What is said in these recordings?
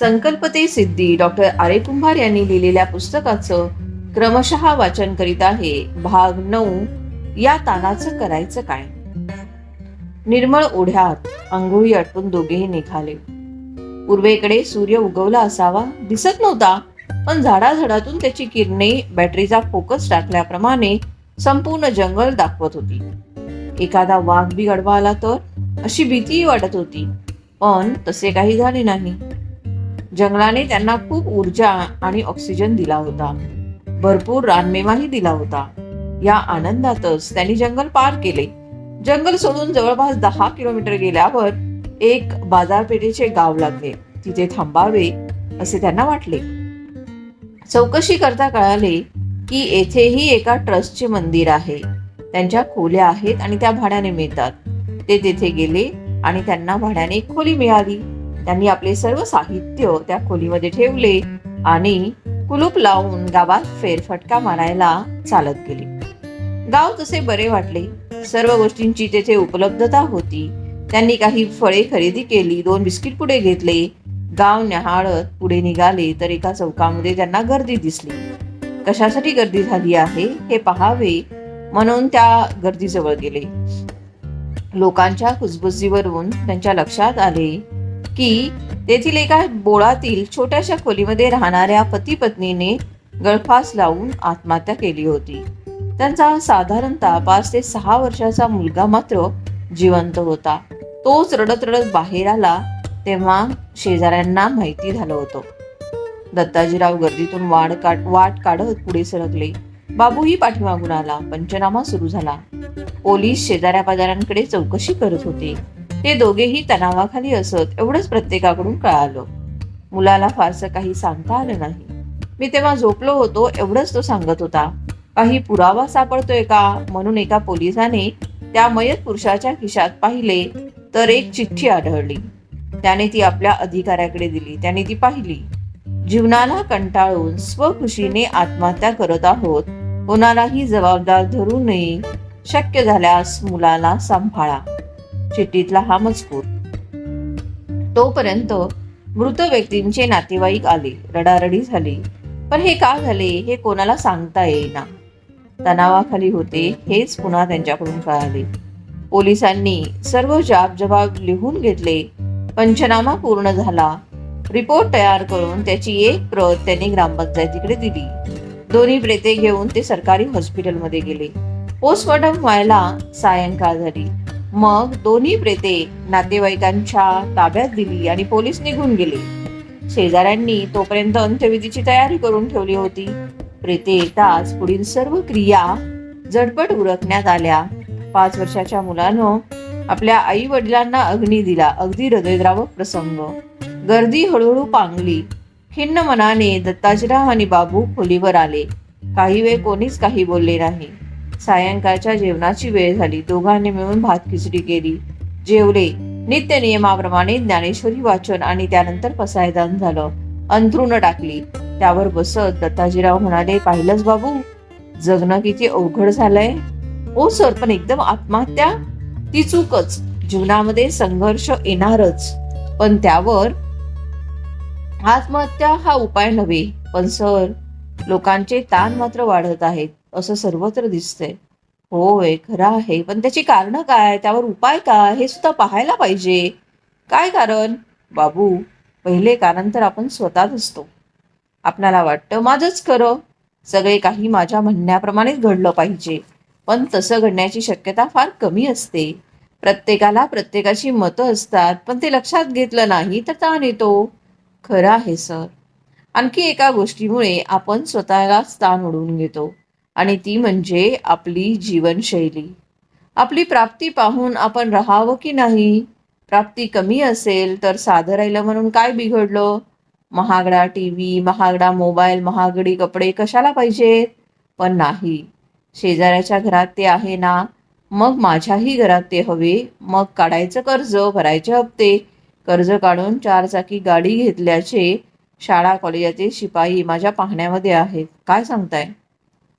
संकल्पते सिद्धी doctor आरे कुंभार यांनी लिहिलेल्या पुस्तकाचं क्रमशः वाचन करीत आहे. भाग नऊ. या तानाचं करायचं काय? निर्मळ ओढ्यात आंघोळी आटपून दोघेही निघाले. पूर्वेकडे सूर्य उगवला असावा दिसत नव्हता पण झाडाझाडातून त्याची किरणे बॅटरीचा फोकस टाकल्याप्रमाणे संपूर्ण जंगल दाखवत होती. एखादा वाघ बी गडवा आला तर अशी भीतीही वाटत होती पण तसे काही झाले नाही. जंगलाने त्यांना खूप ऊर्जा आणि ऑक्सिजन दिला होता. भरपूर रानमेवाही दिला होता. या आनंदातच त्यांनी जंगल पार केले. जंगल सोडून जवळपास दहा किलोमीटर गेल्यावर एक बाजारपेठेचे गाव लागले. तिथे थांबावे असे त्यांना वाटले. चौकशी करता कळाले की येथेही एका ट्रस्टचे मंदिर आहे. त्यांच्या खोल्या आहेत आणि त्या भाड्याने मिळतात. ते तेथे गेले आणि त्यांना भाड्याने खोली मिळाली. त्यांनी आपले सर्व साहित्य त्या खोलीमध्ये ठेवले आणि कुलूप लावून गावात फेरफटका मारायला चालत गेले. गाव तसे बरे वाटले सर्व गोष्टींची तेथे उपलब्धता होती. त्यांनी काही फळे खरेदी केली दोन बिस्किट पुढे घेतले. गाव न्याहाळत पुढे निघाले तर एका चौकामध्ये त्यांना गर्दी दिसली. कशासाठी गर्दी झाली आहे हे पहावे म्हणून त्या गर्दीजवळ गेले. लोकांच्या कुजबुजीवरून त्यांच्या लक्षात आले की तेथील एका बोळातील छोट्याशा खोलीमध्ये राहणाऱ्या पती पत्नीने गळफास लावून आत्महत्या केली होती. त्यांचा साधारणतः पाच ते सहा वर्षाचा मुलगा मात्र जिवंत होता. तोच रडत रडत बाहेर आला तेव्हा शेजाऱ्यांना माहिती झालं होतं. दत्ताजीराव गर्दीतून वाढ काढ वाट काढत पुढे सरकले. बाबूही पाठीमागून आला. पंचनामा सुरू झाला. पोलीस शेजाऱ्या पाजाऱ्यांकडे चौकशी करत होते. ते दोघेही तणावाखाली असत एवढंच प्रत्येकाकडून कळालं. मुलाला फारसं काही सांगता आलं नाही. मी तेव्हा झोपलो होतो एवढंच तो सांगत होता. काही पुरावा सापडतोय का? म्हणून एका पोलिसाने त्या मयत पुरुषाच्या खिशात पाहिले तर एक चिठ्ठी आढळली. त्याने ती आपल्या अधिकाऱ्याकडे दिली. त्याने ती पाहिली. जीवनाला कंटाळून स्वखुशीने आत्महत्या करत आहोत. कोणालाही जबाबदार धरू नये. शक्य झाल्यास मुलाला सांभाळा. चिठ्ठीतला हा मजकूर. तोपर्यंत मृत व्यक्तींचे नातेवाईक आले रडारडी झाली. पण हे का झाले हे कोणाला सांगता येईना. तणावाखाली होते हेच पुन्हा त्यांच्याकडून कळाले. पोलिसांनी सर्व जाब जबाब लिहून घेतले. पंचनामा पूर्ण झाला. रिपोर्ट तयार करून त्याची एक प्रत त्यांनी ग्रामपंचायतीकडे दिली. दोन्ही प्रेते घेऊन ते सरकारी हॉस्पिटलमध्ये गेले. पोस्टमॉर्टम व्हायला सायंकाळ झाली. मग दोन्ही प्रेते नातेवाईकांच्या ताब्यात दिली आणि पोलीस निघून गेले. शेजाऱ्यांनी तोपर्यंत अंत्यविधीची तयारी करून ठेवली होती. प्रेते येताच पुढील सर्व क्रिया झटपट उरकण्यात आल्या. पाच वर्षाच्या मुलानं आपल्या आई वडिलांना अग्नी दिला अगदी हृदयद्रावक प्रसंग. गर्दी हळूहळू पांगली. खिन्न मनाने दत्ताजीराव आणि बाबू खोलीवर आले. काही वेळ कोणीच काही बोलले नाही. सायंकाळच्या जेवणाची वेळ झाली. दोघांनी मिळून भात खिचडी केली. जेवले. नित्य नियमाप्रमाणे ज्ञानेश्वरी वाचन आणि त्यानंतर पसायदान झालं. अंथरुण टाकली. त्यावर बसत दत्ताजीराव म्हणाले पाहिलंच बाबू? जगणं किती अवघड झालंय. ओ सर पण एकदम आत्महत्या? ती चूकच. जीवनामध्ये संघर्ष येणारच. पण त्यावर आत्महत्या हा उपाय नव्हे. पण सर लोकांचे ताण मात्र वाढत आहेत. असं सर्वत्र दिसतंय. होय खरं आहे. पण त्याची कारणं काय? त्यावर उपाय काय? हे सुद्धा पाहायला पाहिजे. काय कारण? बाबू पहिले कारण तर आपण स्वतःच असतो. आपल्याला वाटतं माझंच खरं. सगळे काही माझ्या म्हणण्याप्रमाणेच घडलं पाहिजे. पण तसं घडण्याची शक्यता फार कमी असते. प्रत्येकाला प्रत्येकाची मतं असतात पण ते लक्षात घेतलं नाही तर ताण येतो. खरं आहे सर. आणखी एका गोष्टीमुळे आपण स्वतःला स्थान ओढून घेतो. आणि ती म्हणजे आपली जीवनशैली. आपली प्राप्ती पाहून आपण राहावं की नाही? प्राप्ती कमी असेल तर साधं राहिलं म्हणून काय बिघडलं? महागडा टी व्ही महागडा मोबाईल महागडी कपडे कशाला पाहिजेत? पण नाही. शेजाऱ्याच्या घरात ते आहे ना? मग माझ्याही घरात ते हवे. मग काढायचं कर्ज भरायचे हप्ते. कर्ज काढून चारचाकी गाडी घेतल्याचे शाळा कॉलेजातील शिपाई माझ्या पाहण्यामध्ये आहेत. काय सांगताय?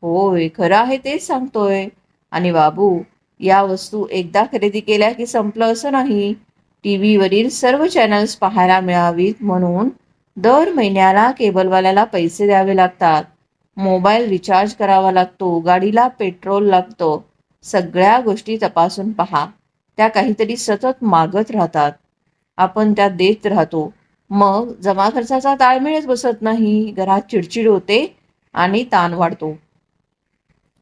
होय खरं आहे तेच सांगतोय. आणि बाबू या वस्तू एकदा खरेदी केल्या की संपलं असं नाही. टी व्हीवरील सर्व चॅनल्स पाहायला मिळावीत म्हणून दर महिन्याला केबलवाल्याला पैसे द्यावे लागतात. मोबाईल रिचार्ज करावा लागतो गाडीला पेट्रोल लागतं. सगळ्या गोष्टी तपासून पहा. त्या काहीतरी सतत मागत राहतात. आपण त्या देत राहतो. मग जमा खर्चाचा ताळमेळच बसत नाही. घरात चिडचिड होते आणि ताण वाढतो.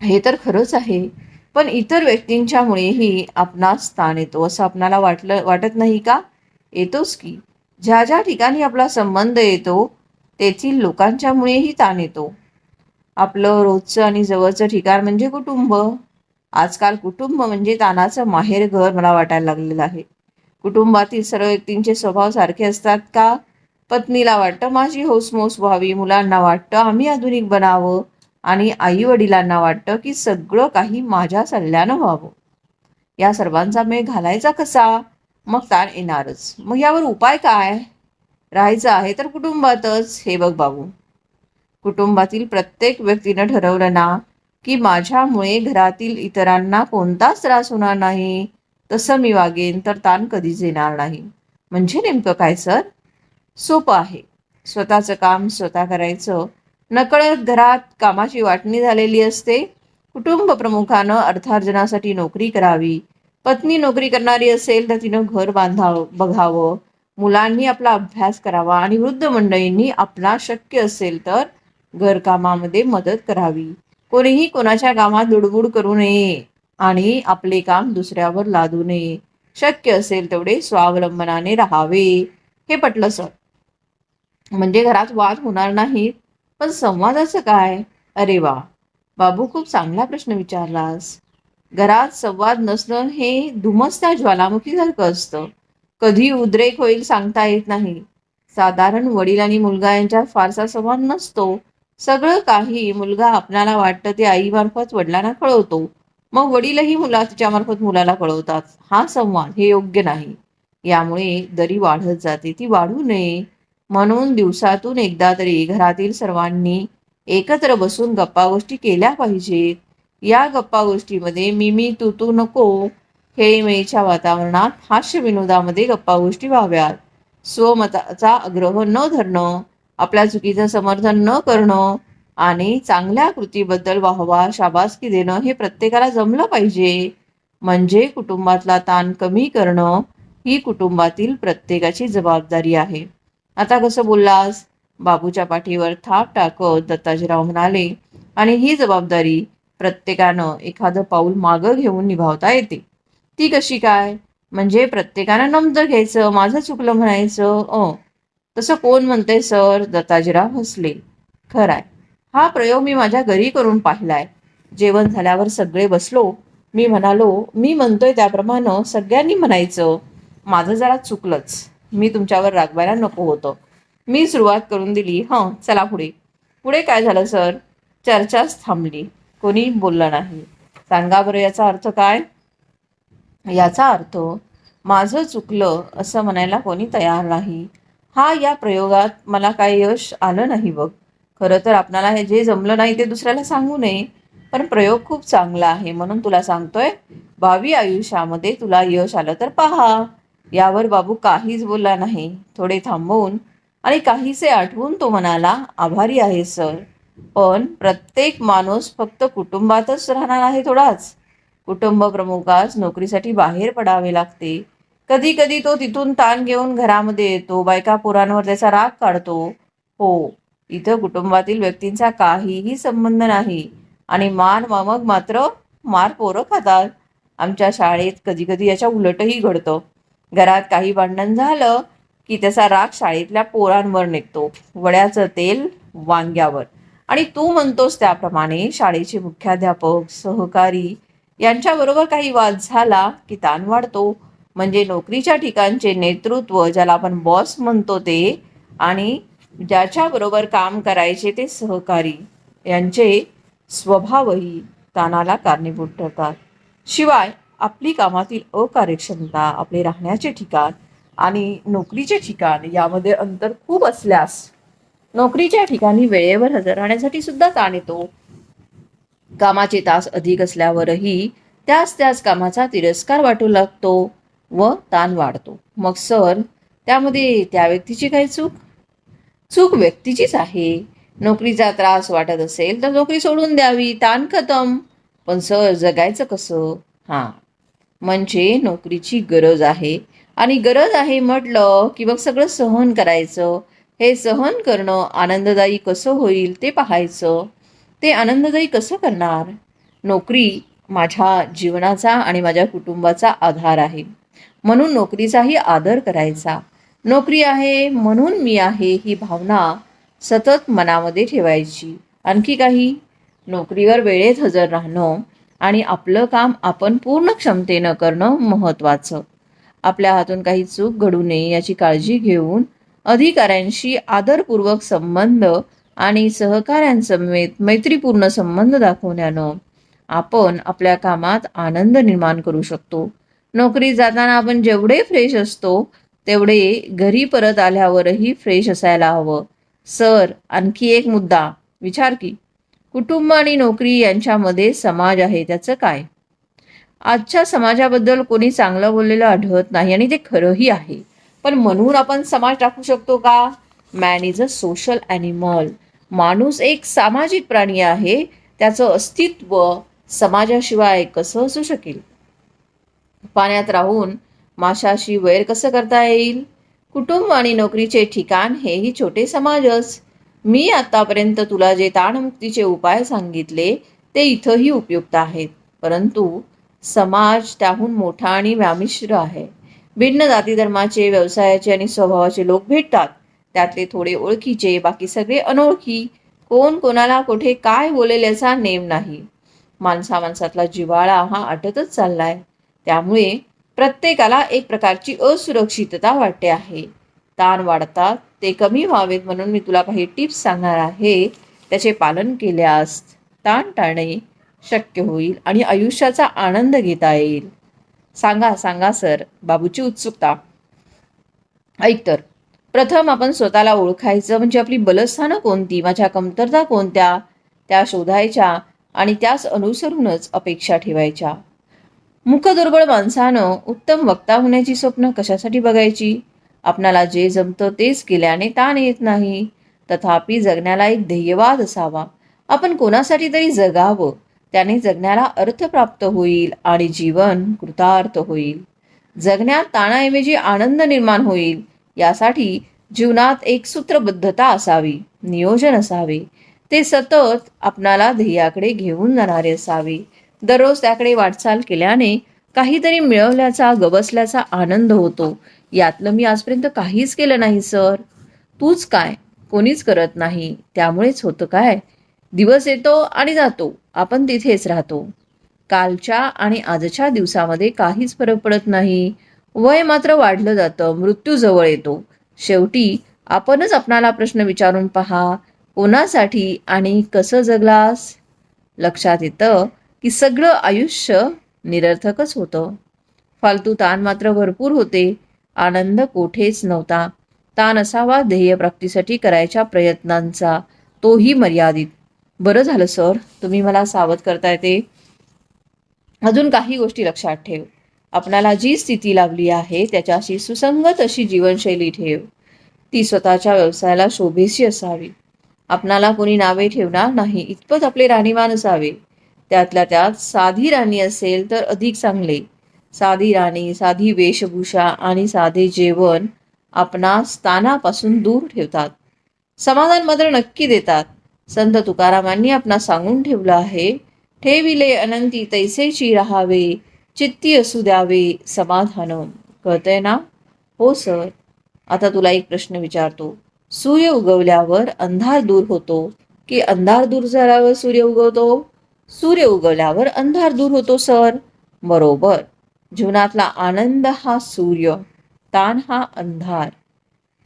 हे तर खरंच आहे. पण इतर व्यक्तींच्यामुळेही आपणास ताण येतो असं आपणाला वाटलं वाटत नाही का? येतोच की. ज्या ज्या ठिकाणी आपला संबंध येतो तेथील लोकांच्यामुळेही ताण येतो. आपलं रोजचं आणि जवळचं ठिकाण म्हणजे कुटुंब. आजकाल कुटुंब म्हणजे तानाचं माहेर घर मला वाटायला लागलेलं आहे. कुटुंबातील सर्व व्यक्तींचे स्वभाव सारखे असतात का? पत्नीला वाटतं माझी होसमोस व्हावी मुलांना वाटतं आम्ही आधुनिक बनावं. आणि आई वडिलांना वाटतं की सगळं काही माझ्या सल्ल्यानं व्हावं. या सर्वांचा मेळ घालायचा कसा? मग ताण येणारच. मग यावर उपाय काय? राहायचं आहे तर कुटुंबातच. हे बघ बाबू. कुटुंबातील प्रत्येक व्यक्तीनं ठरवलं ना की माझ्यामुळे घरातील इतरांना कोणताच त्रास होणार नाही. तसं मी वागेन तर ताण कधीच येणार नाही. म्हणजे नेमकं काय सर? सोपं आहे. स्वतःचं काम स्वतः करायचं. नकळत घरात कामाची वाटणी झालेली असते. कुटुंब प्रमुखानं अर्थार्जनासाठी नोकरी करावी. पत्नी नोकरी करणारी असेल तर तिनं घर बांधावं बघावं. मुलांनी आपला अभ्यास करावा आणि वृद्ध मंडळींनी आपला शक्य असेल तर घरकामामध्ये मदत करावी. कोणीही कोणाच्या कामात दुडबुड करू नये आणि आपले काम दुसऱ्यावर लादू नये. शक्य असेल तेवढे स्वावलंबनाने राहावे. हे पटलं सर. म्हणजे घरात वाद होणार नाहीत. पण संवादाचं काय? अरे वा. बाबू खूप चांगला प्रश्न विचारलास. घरात संवाद नसणं हे धुमसत्या ज्वालामुखीसारखं असतं. कधी उद्रेक होईल सांगता येत नाही. साधारण वडील आणि मुलगा यांच्यात फारसा संवाद नसतो. सगळं काही मुलगा आपल्याला वाटतं ते आईमार्फत वडिलांना कळवतो. मग वडीलही मुला तिच्यामार्फत मुलाला कळवतात. हा संवाद हे योग्य नाही. यामुळे दरी वाढत जाते. ती वाढू नये. म्हणून दिवसातून एकदा तरी घरातील सर्वांनी एकत्र बसून गप्पा गोष्टी केल्या पाहिजेत. या गप्पा गोष्टीमध्ये मी मी तू तू नको खेळीमेळीच्या वातावरणात हास्य विनोदामध्ये गप्पा गोष्टी व्हाव्यात. स्वमताचा आग्रह न धरणं आपल्या चुकीचं समर्थन न करणं आणि चांगल्या कृतीबद्दल वाहवा शाबासकी देणं हे प्रत्येकाला जमलं पाहिजे. म्हणजे कुटुंबातला ताण कमी करणं ही कुटुंबातील प्रत्येकाची जबाबदारी आहे. आता कसं बोललास? बाबूच्या पाठीवर थाप टाकत दत्ताजीराव म्हणाले आणि ही जबाबदारी प्रत्येकानं एखादं पाऊल मागं घेऊन निभावता येते. ती कशी काय? म्हणजे प्रत्येकानं नमतं घ्यायचं माझं चुकलं म्हणायचं अ. तसं कोण म्हणते सर? दत्ताजीराव हसले. खराय. हा प्रयोग मी माझ्या घरी करून पाहिलाय. जेवण झाल्यावर सगळे बसलो. मी म्हणालो मी म्हणतोय त्याप्रमाणे सगळ्यांनी म्हणायचं. माझं जरा चुकलंच. मी तुमच्यावर रागवायला नको होतं. मी सुरुवात करून दिली हं चला पुढे. पुढे काय झालं सर? चर्चाच थांबली. कोणी बोललं नाही. सांगा बरं याचा अर्थ काय? याचा अर्थ माझं चुकलं असं म्हणायला कोणी तयार नाही. हा या प्रयोगात मला काय यश आलं नाही बघ. खरं तर आपणाला हे जे जमलं नाही ते दुसऱ्याला सांगू नये. पण प्रयोग खूप चांगला आहे म्हणून तुला सांगतोय भावी आयुष्यामध्ये तुला यश आलं तर पहा. यावर बाबू काहीच बोलला नाही. थोडे थांबवून आणि काहीसे आठवून तो म्हणाला आभारी आहे सर. पण प्रत्येक माणूस फक्त कुटुंबातच राहणार आहे थोडाच. कुटुंब प्रमुखास नोकरीसाठी बाहेर पडावे लागते. कधी कधी तो तिथून ताण घेऊन घरामध्ये येतो बायका पोरांवर त्याचा राग काढतो. हो इथं कुटुंबातील व्यक्तींचा काहीही संबंध नाही आणि मान मग मात्र मार पोरं खातात. आमच्या शाळेत कधी कधी याच्या उलटही घडतं. घरात काही भांडण झालं की त्याचा राग शाळेतल्या पोरांवर निघतो. वड्याचं तेल वांग्यावर. आणि तू म्हणतोस त्याप्रमाणे शाळेचे मुख्याध्यापक सहकारी यांच्याबरोबर काही वाद झाला की ताण वाढतो. म्हणजे नोकरीच्या ठिकाणचे नेतृत्व ज्याला आपण बॉस म्हणतो ते आणि ज्याच्याबरोबर काम करायचे ते सहकारी यांचे स्वभावही ताणाला कारणीभूत ठरतात. शिवाय आपली कामातील अकार्यक्षमता आपले राहण्याचे ठिकाण आणि नोकरीचे ठिकाण यामध्ये अंतर खूप असल्यास नोकरीच्या ठिकाणी वेळेवर हजर राहण्यासाठी सुद्धा ताण येतो. कामाचे तास अधिक असल्यावरही त्याच त्याच कामाचा तिरस्कार वाटू लागतो व ताण वाढतो. मग सर त्यामध्ये त्या व्यक्तीची काही चूक? चूक व्यक्तीचीच आहे. नोकरीचा त्रास वाटत असेल तर नोकरी सोडून द्यावी. ताण खतम. पण सर जगायचं कसं? हां. म्हणजे नोकरीची गरज आहे. आणि गरज आहे म्हटलं की मग सगळं सहन करायचं. हे सहन करणं आनंददायी कसं होईल ते पाहायचं. ते आनंददायी कसं करणार? नोकरी माझ्या जीवनाचा आणि माझ्या कुटुंबाचा आधार आहे. म्हणून नोकरीचाही आदर करायचा. नोकरी आहे म्हणून मी आहे ही भावना सतत मनामध्ये ठेवायची. आणखी काही? नोकरीवर वेळेत हजर राहणं आणि आपलं काम आपण पूर्ण क्षमतेनं करणं महत्त्वाचं आपल्या हातून काही चूक घडू नये याची काळजी घेऊन अधिकाऱ्यांशी आदरपूर्वक संबंध आणि सहकाऱ्यांसमेत मैत्रीपूर्ण संबंध दाखवण्यानं आपण आपल्या कामात आनंद निर्माण करू शकतो. नोकरी जाताना आपण जेवढे फ्रेश असतो तेवढे घरी परत आल्यावरही फ्रेश असायला हवं. सर आणखी एक मुद्दा. विचार की कुटुंब आणि नोकरी यांच्यामध्ये समाज आहे त्याचं काय? आजच्या समाजाबद्दल कोणी चांगलं बोललेलं आढळत नाही आणि ते खरंही आहे. पण म्हणून आपण समाज टाकू शकतो का? Man is a social animal माणूस एक सामाजिक प्राणी आहे त्याचं अस्तित्व समाजाशिवाय कसं असू शकेल? पाण्यात राहून माशाशी वैर कसं करता येईल? कुटुंब आणि नोकरीचे ठिकाण हेही छोटे समाजच. मी आतापर्यंत तुला जे ताणमुक्तीचे उपाय सांगितले ते इथंही उपयुक्त आहेत. परंतु समाज त्याहून मोठा आणि व्यामिश्र आहे. भिन्न जाती धर्माचे व्यवसायाचे आणि स्वभावाचे लोक भेटतात. त्यातले थोडे ओळखीचे बाकी सगळे अनोळखी. कोण कोणाला कुठे काय बोलेल याचा नेम नाही. माणसा माणसातला जिव्हाळा हा आटतच चाललाय. त्यामुळे प्रत्येकाला एक प्रकारची असुरक्षितता वाटते आहे. ताण वाढतात ते कमी व्हावेत म्हणून मी तुला काही टिप्स सांगणार आहे. त्याचे पालन केल्यास ताण टाळणे शक्य होईल आणि आयुष्याचा आनंद घेता येईल. सांगा सांगा सर बाबूची उत्सुकता. ऐक तर प्रथम आपण स्वतःला ओळखायचं म्हणजे आपली बलस्थानं कोणती माझ्या कमतरता कोणत्या त्या शोधायच्या आणि त्यास अनुसरूनच अपेक्षा ठेवायच्या. मुखदुर्बळ माणसानं उत्तम वक्ता होण्याची स्वप्न कशासाठी बघायची? आपणाला जे जमतं तेच केल्याने ताण येत नाही. तथापि जगण्याला एक ध्येयवाद असावा. आपण कोणासाठी तरी जगावं त्याने जगण्याला अर्थ प्राप्त होईल आणि जीवन कृतार्थ होईल. जगण्यात ताणाऐवजी आनंद निर्माण होईल यासाठी जीवनात एक सूत्रबद्धता असावी नियोजन असावे. ते सतत आपणाला ध्येयाकडे घेऊन जाणारे असावे. दररोज त्याकडे वाटचाल केल्याने काहीतरी मिळवल्याचा गवसल्याचा आनंद होतो. यातलं मी आजपर्यंत काहीच केलं नाही सर. तूच काय? कोणीच करत नाही. त्यामुळेच होतं काय? दिवस येतो आणि जातो. आपण तिथेच राहतो. कालच्या आणि आजच्या दिवसामध्ये काहीच फरक पडत नाही. वय मात्र वाढलं जातं. मृत्यू जवळ येतो. शेवटी आपणच आपणाला प्रश्न विचारून पहा. कोणासाठी आणि कसं जगलास? लक्षात येतं की सगळं आयुष्य निरर्थकच होतं. फालतू ताण मात्र भरपूर होते. आनंद कोठेच नव्हता. ताण असावा ध्येयप्राप्तीसाठी करायच्या प्रयत्नांचा. तोही मर्यादित. बरं झालं सर. तुम्ही मला सावध करताय ते. अजून काही गोष्टी लक्षात ठेव. आपणाला जी स्थिती लाभली आहे त्याच्याशी सुसंगत अशी जीवनशैली ठेव. ती स्वतःच्या व्यवसायाला शोभेशी असावी. आपणाला कोणी नावे ठेवणार नाही इतपत आपले राणीमान असावे. त्यातल्या त्यात साधी राणी असेल तर अधिक चांगले. साधी राणी साधी वेशभूषा आणि साधे जेवण आपणा स्थानापासून दूर ठेवतात. समाधान मात्र नक्की देतात. संत तुकारामांनी आपणा सांगून ठेवलं आहे ठेविले अनंती तैसेची राहावे चित्ती असू द्यावे समाधान. कळतंय ना? हो सर. आता तुला एक प्रश्न विचारतो. सूर्य उगवल्यावर अंधार दूर होतो की अंधार दूर झाल्यावर सूर्य उगवतो? सूर्य उगवल्यावर अंधार दूर होतो सर. बरोबर. जीवनातला आनंद हा सूर्य ताण हा अंधार.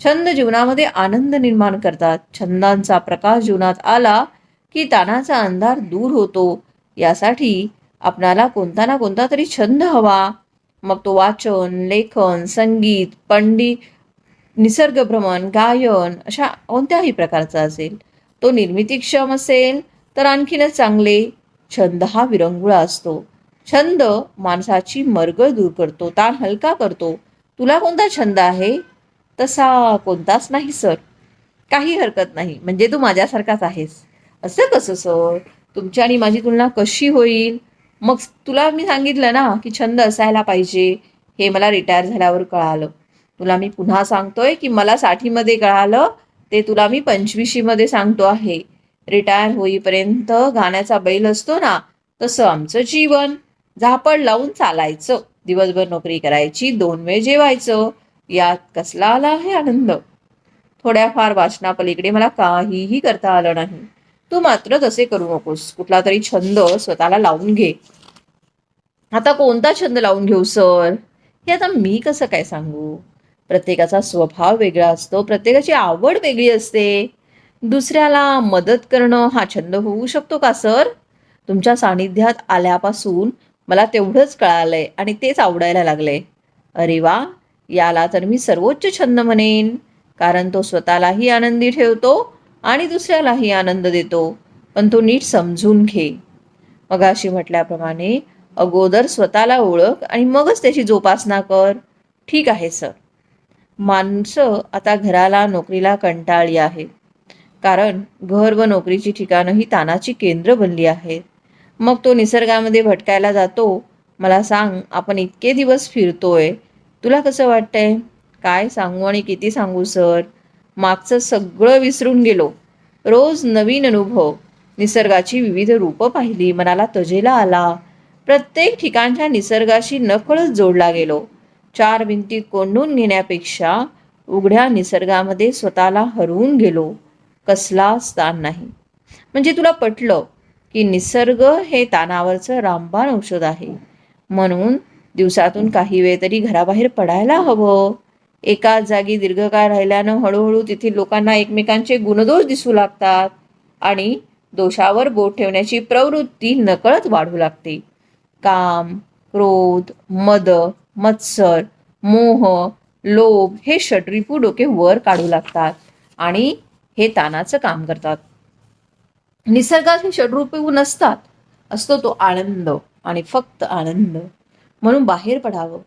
छंद जीवनामध्ये आनंद निर्माण करतात. छंदांचा प्रकाश जीवनात आला की ताणाचा अंधार दूर होतो. यासाठी आपणाला कोणता ना कोणता तरी छंद हवा. मग तो वाचन लेखन संगीत पंडित निसर्गभ्रमण गायन अशा कोणत्याही प्रकारचा असेल. तो निर्मितीक्षम असेल तर आणखीनच चांगले छंद हा विरंगुळा असतो. छंद माणसाची मरगळ दूर करतो ताण हलका करतो. तुला कोणता छंद आहे? तसा कोणताच नाही सर. काही हरकत नाही. म्हणजे तू माझ्यासारखाच आहेस. असं कसं सर? तुमची आणि माझी तुलना कशी होईल? मग तुला मी सांगितलं ना की छंद असायला पाहिजे. हे मला रिटायर झाल्यावर कळालं. तुला मी पुन्हा सांगतोय की मला साठीमध्ये कळालं. ते तुला मी पंचवीशीमध्ये सांगतो आहे. रिटायर होईपर्यंत गाण्याचा बैल असतो ना तसं आमचं जीवन. झापड लावून चालायचं. दिवसभर नोकरी करायची दोन वेळ जेवायचं. यात कसला आला आहे आनंद? थोड्याफार वाचनापलीकडे मला काहीही करता आलं नाही. तू मात्र तसे करू नकोस. कुठला तरी छंद स्वतःला लावून घे. आता कोणता छंद लावून घेऊ सर? हे आता मी कसं काय सांगू? प्रत्येकाचा स्वभाव वेगळा असतो. प्रत्येकाची आवड वेगळी असते. दुसऱ्याला मदत करणं हा छंद होऊ शकतो का सर? तुमच्या सानिध्यात आल्यापासून मला तेवढंच कळालंय आणि तेच आवडायला लागले अरे वा याला तर मी सर्वोच्च छंद म्हणेन. कारण तो स्वतःलाही आनंदी ठेवतो आणि दुसऱ्यालाही आनंद देतो. पण तो नीट समजून घे. मगाशी म्हटल्याप्रमाणे अगोदर स्वतःला ओळख आणि मगच त्याची जोपासना कर. ठीक आहे सर. माणसं आता घराला नोकरीला कंटाळली आहे कारण घर व नोकरीची ठिकाणं ही तानाची केंद्र बनली आहेत. मग तो निसर्गामध्ये भटकायला जातो. मला सांग आपण इतके दिवस फिरतोय. तुला कसं वाटतंय? काय सांगू आणि किती सांगू सर? मागचं सगळं विसरून गेलो. रोज नवीन अनुभव. निसर्गाची विविध रूपं पाहिली. मनाला तजेला आला. प्रत्येक ठिकाणच्या निसर्गाशी नकळत जोडला गेलो. चार भिंती कोंडून घेण्यापेक्षा उघड्या निसर्गामध्ये स्वतःला हरवून गेलो. कसला स्थान नाही. म्हणजे तुला पटलं की निसर्ग हे तानावरचं रामबाण औषध आहे. म्हणून दिवसातून काही वेळ तरी घराबाहेर पडायला हवं. एकाच जागी दीर्घकाळ राहिल्यानं हळूहळू तेथील लोकांना एकमेकांचे गुणदोष दिसू लागतात आणि दोषावर बोट ठेवण्याची प्रवृत्ती नकळत वाढू लागते. काम क्रोध मद मत्सर मोह लोभ हे षड्रिपू डोके वर काढू लागतात आणि हे तानाचं काम करतात. निसर्गाचे षडरूपी नसतात असतो तो आनंद आणि फक्त आनंद. म्हणून बाहेर पडावं.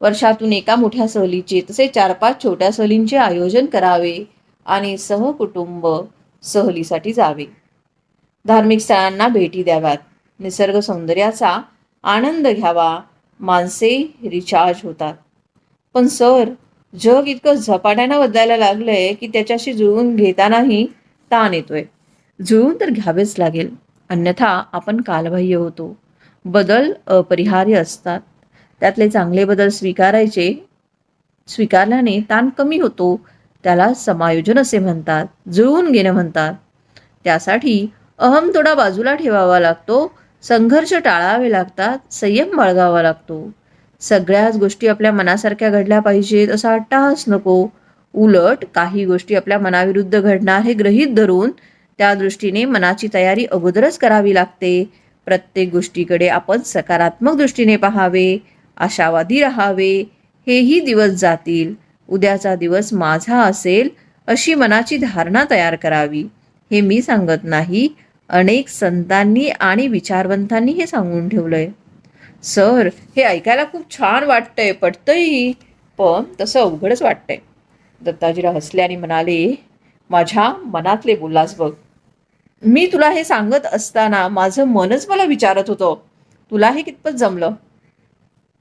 वर्षातून एका मोठ्या सहलीचे तसे चार पाच छोट्या सहलींचे आयोजन करावे आणि सहकुटुंब सहलीसाठी जावे. धार्मिक स्थळांना भेटी द्याव्यात. निसर्ग सौंदर्याचा आनंद घ्यावा. माणसे रिचार्ज होतात. पण सर जग इतकं झपाट्यानं बदलायला लागलंय की त्याच्याशी जुळवून घेतानाही ताण येतोय. जुळवून तर घ्यावेच लागेल. अन्यथा आपण कालबाह्य होतो. बदल अपरिहार्य असतात. त्यातले चांगले बदल स्वीकारायचे स्वीकारल्याने ताण कमी होतो. त्याला समायोजन असे म्हणतात जुळवून घेणं म्हणतात. त्यासाठी अहम थोडा बाजूला ठेवावा लागतो. संघर्ष टाळावे लागतात. संयम बाळगावा लागतो. सगळ्याच गोष्टी आपल्या मनासारख्या घडल्या पाहिजेत असा अट्टाहास नको. उलट काही गोष्टी आपल्या मनाविरुद्ध घडणार हे गृहीत धरून त्या दृष्टीने मनाची तयारी अगोदरच करावी लागते. प्रत्येक गोष्टीकडे आपण सकारात्मक दृष्टीने पाहावे आशावादी राहावे हेही दिवस जातील. उद्याचा दिवस माझा असेल अशी मनाची धारणा तयार करावी. हे मी सांगत नाही. अनेक संतांनी आणि विचारवंतांनी हे सांगून ठेवलंय. सर हे ऐकायला खूप छान वाटतंय पटतंही पण तसं अवघडच वाटतंय. दत्ताजीला हसले आणि म्हणाले माझ्या मनातले बोलास बघ. मी तुला हे सांगत असताना माझं मनच मला विचारत होतं. तुला हे कितपत जमलं?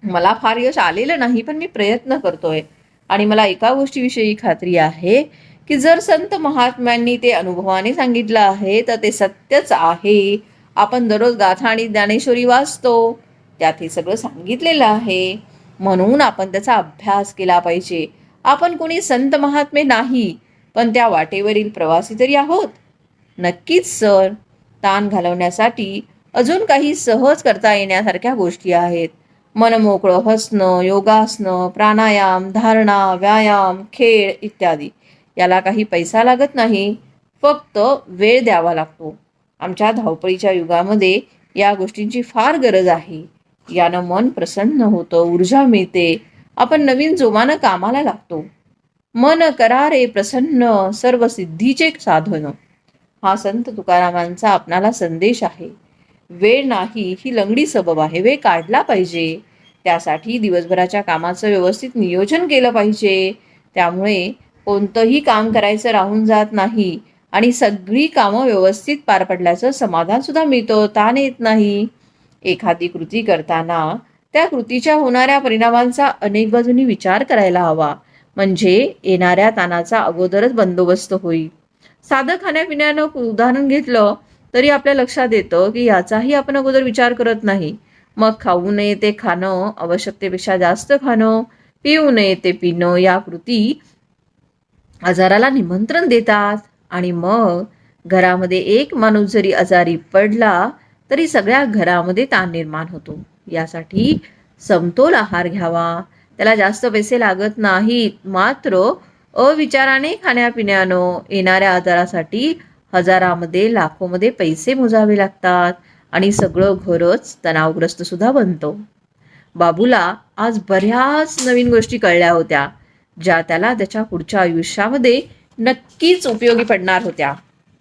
मला फार यश आलेलं नाही पण मी प्रयत्न करतोय. आणि मला एका गोष्टीविषयी खात्री आहे की जर संत महात्म्यांनी ते अनुभवाने सांगितलं आहे तर ते सत्यच आहे. आपण दररोज गाथा आणि ज्ञानेश्वरी वाचतो. त्यात हे सगळं सांगितलेलं आहे. म्हणून आपण त्याचा अभ्यास केला पाहिजे. आपण कोणी संत महात्मे नाही पण त्या वाटेवरील प्रवासी तरी आहोत. नक्कीच सर. ताण घालवण्यासाठी अजून काही सहज करता येण्यासारख्या गोष्टी आहेत. मनमोकळं हसणं योगासनं प्राणायाम धारणा व्यायाम खेळ इत्यादी. याला काही पैसा लागत नाही. फक्त वेळ द्यावा लागतो. आमच्या धावपळीच्या युगामध्ये या गोष्टींची फार गरज आहे. यानं मन प्रसन्न होतं ऊर्जा मिळते. आपण नवीन जोमानं कामाला लागतो. मन करारे प्रसन्न सर्व सिद्धीचे साधन. हा संत तुकारामांचा आपणाला संदेश आहे. वेळ नाही ही लंगडी सबब आहे. वेळ काढला पाहिजे. त्यासाठी दिवसभराच्या कामाचं व्यवस्थित नियोजन केलं पाहिजे. त्यामुळे कोणतंही काम करायचं राहून जात नाही आणि सगळी कामं व्यवस्थित पार पडल्याचं समाधान सुद्धा मिळतं. ताण येत नाही. एखादी कृती करताना त्या कृतीच्या होणाऱ्या परिणामांचा अनेक बाजूनी विचार करायला हवा. म्हणजे येणाऱ्या ताणाचा अगोदरच बंदोबस्त होईल. साधं खाण्यापिण्यानं उदाहरण घेतलं तरी आपल्या लक्षात येतं की याचाही आपण अगोदर विचार करत नाही. मग खाऊ नये ते खाणं आवश्यकतेपेक्षा जास्त खाणं पिऊ नये ते पिणं या कृती आजाराला निमंत्रण देतात. आणि मग घरामध्ये एक माणूस जरी आजारी पडला तरी सगळ्या घरामध्ये ताण निर्माण होतो. यासाठी समतोल आहार घ्यावा. त्याला जास्त पैसे लागत नाहीत मात्र अविचाराने खाण्यापिण्यानं येणाऱ्या आजारासाठी हजारामध्ये लाखोमध्ये पैसे मोजावे लागतात आणि सगळं घरच तणावग्रस्त सुद्धा बनतो. बाबूला आज बऱ्याच नवीन गोष्टी कळल्या होत्या ज्या त्याला त्याच्या पुढच्या आयुष्यामध्ये नक्कीच उपयोगी पडणार होत्या.